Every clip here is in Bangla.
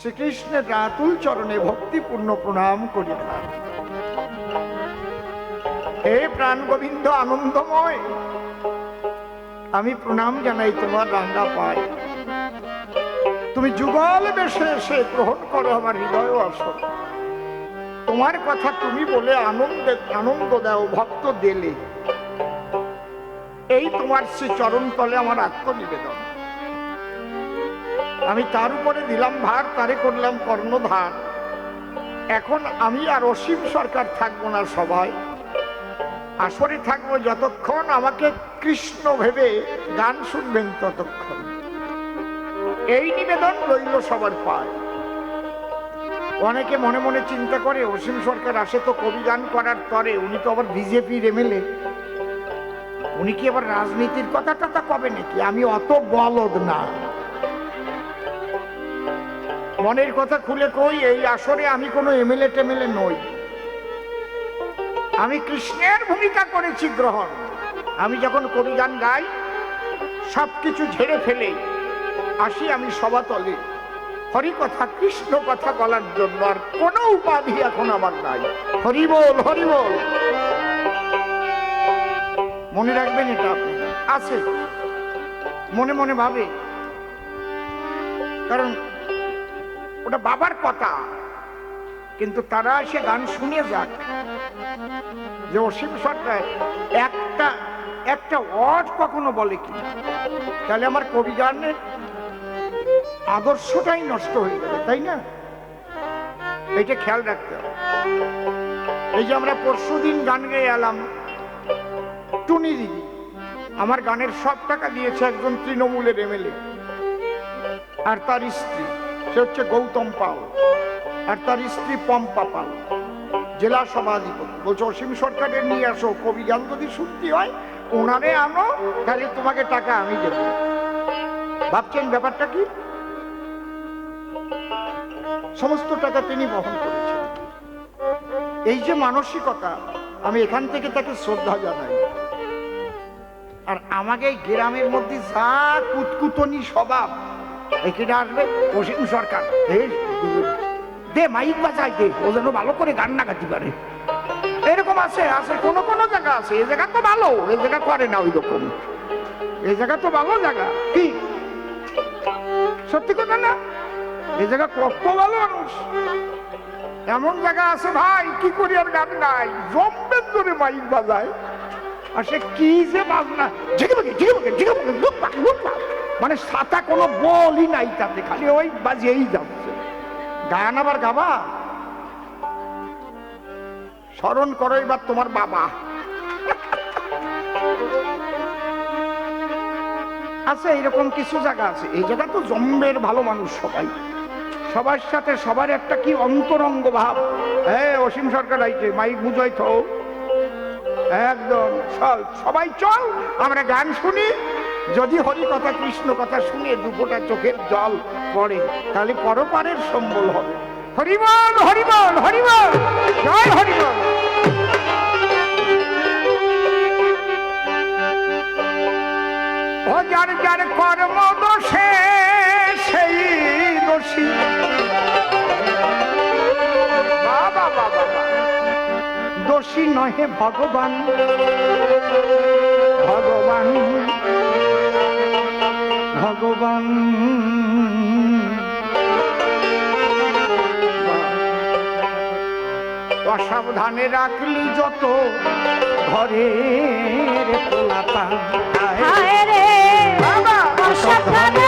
শ্রীকৃষ্ণের রাতুল চরণে ভক্তিপূর্ণ প্রণাম করিলাম। হে প্রাণ গোবিন্দ আনন্দময়, আমি প্রণাম জানাই তোমার রাঙ্গা পাই তুমি যুগল বেশে এসে গ্রহণ করো আমার হৃদয় আসর তোমার কথা তুমি বলে আনন্দে, আনন্দ দাও, ভক্ত দেলে। এই তোমার শ্রী চরণ তলে আমার আত্মনিবেদন। আমি তার উপরে দিলাম ভার, তারে করলাম কর্ণধার। এখন আমি আর অসীম সরকার থাকব না সবাই। আসরে থাকব যতক্ষণ আমাকে কৃষ্ণ ভেবে গান শুনবেন ততক্ষণ। এই নিবেদন রইল সবার পায়। অনেকে মনে মনে চিন্তা করে, অসীম সরকার আসে তো কবি গান করার তরে উনি তো আবার বিজেপির এমএলএ। উনি কি আবার রাজনীতির কথা টথা কবে নাকি? আমি অত বলদ না। মনের কথা খুলে কই, এই আসরে আমি কোনো এমএলএ টেমএলএ নই। আমি কৃষ্ণের ভূমিকা করেছি গ্রহণ। আমি যখন কবি গান গাই সব কিছু ঝেড়ে ফেলে আসি আমি সবাতলে হরি কথা, কৃষ্ণ কথা বলার জন্য আর কোনো উপাধি এখন আমার নাই। হরি বল হরি বল। মনে রাখবেন এটা আছে। মনে মনে ভাবে। কারণ ওটা বাবার কথা। কিন্তু তারা এসে গান শুনে যাক যে অসীম সরকার একটা একটা ওয়ার্ড কখনো বলে কি? তাহলে আমার কবি গানের আদর্শটাই নষ্ট হয়ে যাবে, তাই না? এইটা খেয়াল রাখতে হবে। এই যে আমরা পরশু দিন গান গেয়ে এলাম, টুনি দিদি আমার গানের সব টাকা দিয়েছে একজন তৃণমূলের এমএলএ, আর তার স্ত্রী। সে হচ্ছে গৌতম পাল আর তার স্ত্রী পম্পা পাল। জেলা সভাধিপতি। বলছে, অসীম সরকারের নিয়ে আসো, কবি গান যদি সত্যি হয়, ওনারে আনো, তাহলে তোমাকে টাকা আমি দেব। ভাবছেন ব্যাপারটা কি? সমস্ত টাকা তিনি বহন করেছেন। এই যে মানসিকতা, আমি এখান থেকে তাকে শ্রদ্ধা জানাই। আর আমাকে গ্রামের মধ্যে যা কুতকুতনি স্বভাব এখানে আসবে অসীম সরকার দে মাইক বাজাই দে ও যেন ভালো করে গান না গাইতে পারে। এরকম আছে আছে, কোন কোন জায়গা আছে। এই জায়গা তো ভালো এই জায়গা করে না ওই রকম এই জায়গা তো ভালো জায়গা। কি? সত্যি কথা না? এই জায়গা কত ভালো মানুষ। এমন জায়গা আছে ভাই, কি করি আর গান গাই জম্বের ধরে মাইক বাজায়। আর সে কি যে বাজনা। ঝিকেবাকে ঝিকেবাকে লুকপাক লুকপাক মানে সাতা কোনো বলই নাই তাতে, খালি ওই বাজিয়েই যাচ্ছে। গান আবার গাবা? স্মরণ করো এবার তোমার বাবা। আছে এরকম কিছু জায়গা আছে? এই জায়গা তো জম্বের ভালো মানুষ সবাই। সবার সাথে সবার একটা কি অন্তরঙ্গ ভাব। হ্যাঁ অসীম সরকার আইছে, মাইক বুঝাই তো একদম, চল, সবাই চল, আমরা গান শুনি। যদি হরি কথা, কৃষ্ণ কথা শুনে দুপোটা চোখের জল পড়ে, তাহলে পরপারের সম্বল হবে। হরিবল হরিবল হরিবল, জয় হরিবল। যার যার কর্ম দোষে, সেই দোষী। বাবা। দোষী নহে ভগবান। ভগবান ভগবান। অসাবধানে রাখলি যত ঘরের পোলাপা হায় রে অসাবধানে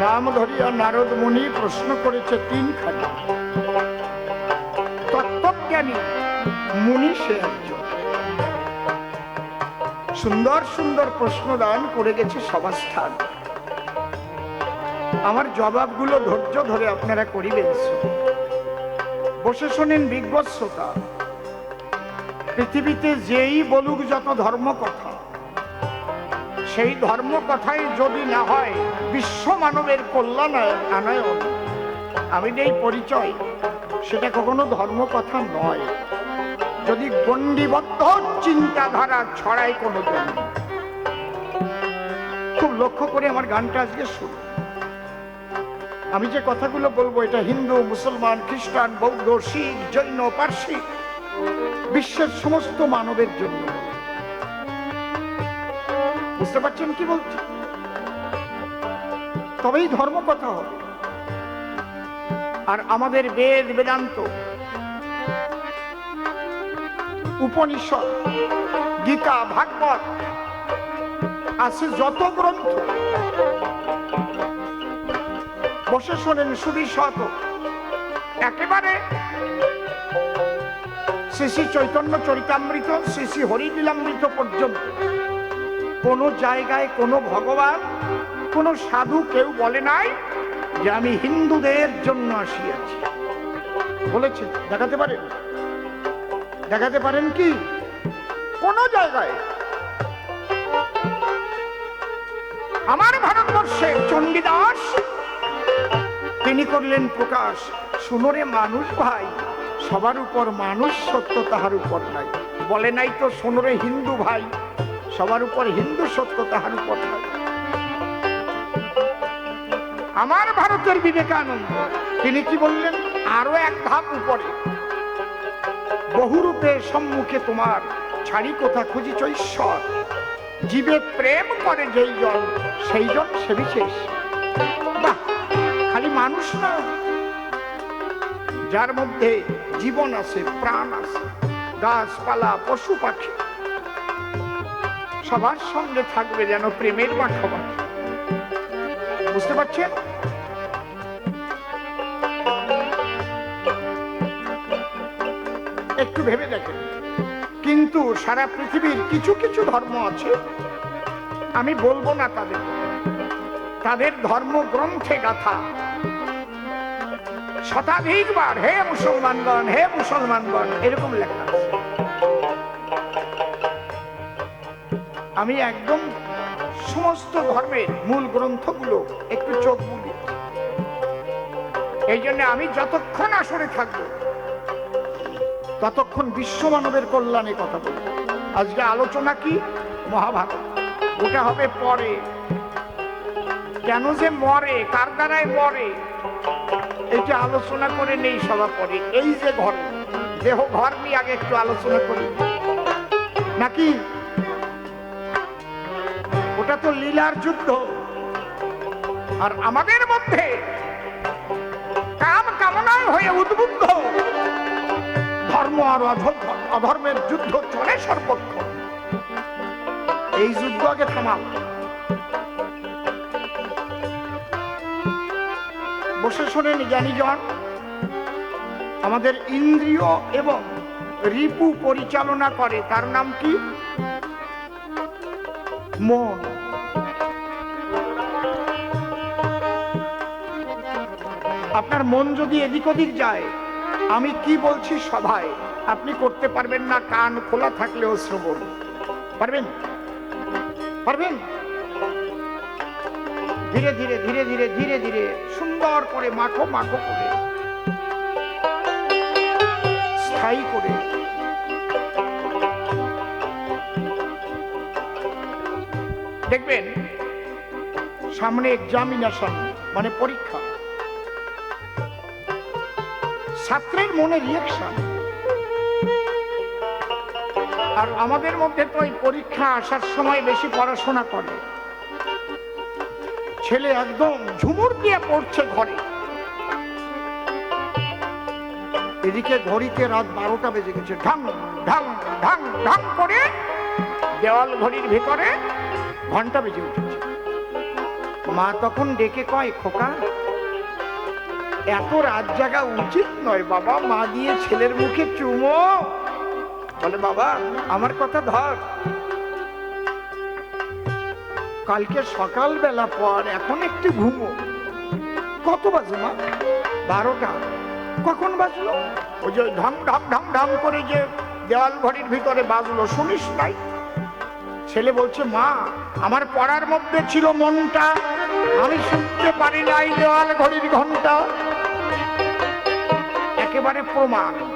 নাম ধরিয়া নারদ মুনি প্রশ্ন করেছে তিনখানি। তত্ত্বজ্ঞানী মুনি সে সুন্দর সুন্দর প্রশ্ন দান করে গেছে সভাস্থান। আমার জবাবগুলো ধৈর্য ধরে আপনারা করিবেন বসে শোনেন বিজ্ঞ শ্রোতা পৃথিবীতে যেই বলুক যত ধর্ম কথা সেই ধর্ম কথাই যদি না হয় বিশ্ব মানবের কল্যাণ আনায়ন। আমি যেই পরিচয়, সেটা কখনো ধর্ম কথা নয়। যদি গণ্ডিবদ্ধ চিন্তাধারা ছড়ায় কোনো জন খুব লক্ষ্য করে আমার গানটা আজকে শুরু আমি যে কথাগুলো বলব, এটা হিন্দু, মুসলমান, খ্রিস্টান, বৌদ্ধ, শিখ, জৈন, পার্সি, বিশ্বের সমস্ত মানবের জন্য। বুঝতে পারছেন কি বলছি? তবেই ধর্ম কথা হবে। আর আমাদের বেদ, বেদান্ত, উপনিষদ, গীতা, ভাগবত, আছে যত গ্রন্থ। বসে শোনেন সুবি শত একেবারে শ্রী চৈতন্য চরিতামৃত, শ্রী শ্রী হরিলীলামৃত পর্যন্ত। কোনো জায়গায় কোনো ভগবান, কোনো সাধু কেউ বলে নাই যে আমি হিন্দুদের জন্য আসিয়াছি। বলেছে, দেখাতে পারেন? দেখাতে পারেন কি? কোন জায়গায়। আমার ভারতবর্ষে চণ্ডীদাস তিনি করলেন প্রকাশ, শুনোরে মানুষ ভাই, সবার উপর মানুষ সত্য তাহার উপর নাই। বলে নাই তো সোনরে হিন্দু ভাই, সবার উপর হিন্দু সত্য তাহার উপর নাই। আমার ভারতের বিবেকানন্দ, তিনি কি বললেন? আরও এক ধাপ উপরে। বহুরূপে সম্মুখে তোমার ছাড়ি কোথা খুঁজিছ, ঈশ্বর? জীবে প্রেম করে যেই জন সেই জন সে বিশেষ। মানুষ না। যার মধ্যে জীবন আছে, প্রাণ আছে, গাছপালা, পশু পাখি, সবার সঙ্গে থাকবে যেন প্রেমের মাখামাখি বুঝতে পারছেন? একটু ভেবে দেখেন। কিন্তু সারা পৃথিবীর কিছু কিছু ধর্ম আছে, আমি বলব না তাদের। তাদের ধর্মগ্রন্থে গাথা শতাধিকবার, হে মুসলমানগণ হে মুসলমানগণ, এরকম লেখা আমি একদম সমস্ত ধর্মের মূল গ্রন্থগুলো একটু চোখ বুলি এই জন্য আমি যতক্ষণ আসরে থাকব, ততক্ষণ বিশ্ব মানবের কল্যাণে কথা বলব। আজকে আলোচনা কি? মহাভারত। ওটা হবে পরে। কেন যে মরে, কার দ্বারাই মরে এটা আলোচনা করে নেই সভা পরে এই যে ঘর, দেহ ঘর নিয়ে আগে একটু আলোচনা করি। নাকি? ওটা তো লীলার যুদ্ধ। আর আমাদের মধ্যে কাম কামনায় হয়ে উদ্বুদ্ধ। ধর্ম আর অধর্ম, অধর্মের যুদ্ধ চলে সর্বক্ষণ এই যুদ্ধ আগে থামাও। শোনেন জ্ঞানীজন আমাদের ইন্দ্রিয় এবং রিপু পরিচালনা করে। তার নাম কি? মন। আপনার মন যদি এদিক ওদিক যায়, আমি কি বলছি সভায়? আপনি করতে পারবেন না, কান খোলা থাকলেও শ্রবণ। পারবেন? পারবেন? ধীরে ধীরে ধীরে ধীরে ধীরে ধীরে, সুন্দর করে মাখো মাখো করে। স্থায়ী করে। দেখবেন, সামনে এক্সামিনেশন মানে পরীক্ষা। ছাত্রের মনে রিয়াকশন আর আমাদের মধ্যে তো ওই পরীক্ষা আসার সময় বেশি পড়াশোনা করে। ছেলে একদম ঝুমুর দিয়ে পড়ছে ঘরে। এদিকে ঘড়িতে রাত বারোটা বেজে গেছে। ঢাং ঢাং ঢাং ঢাং করে দেওয়াল ঘড়ির ভেতরে ঘণ্টা বেজে উঠেছে। মা তখন ডেকে কয়, খোকা, এত রাত জাগা উচিত নয় বাবা, মা দিয়ে ছেলের মুখে চুমো। বলে, বাবা, আমার কথা ধর। কালকে সকালবেলা পর এখন একটু ঘুমো। কত বাজে মা? বারোটা। কখন বাজলো? ওই যে ঢং ঢং ঢং ঢং করে যে দেওয়াল ঘড়ির ভিতরে বাজলো, শুনিস নাই? ছেলে বলছে, মা, আমার পড়ার মধ্যে ছিল মনটা। আমি শুনতে পারি নাই দেওয়াল ঘড়ির ঘণ্টা। একেবারে প্রমাণ।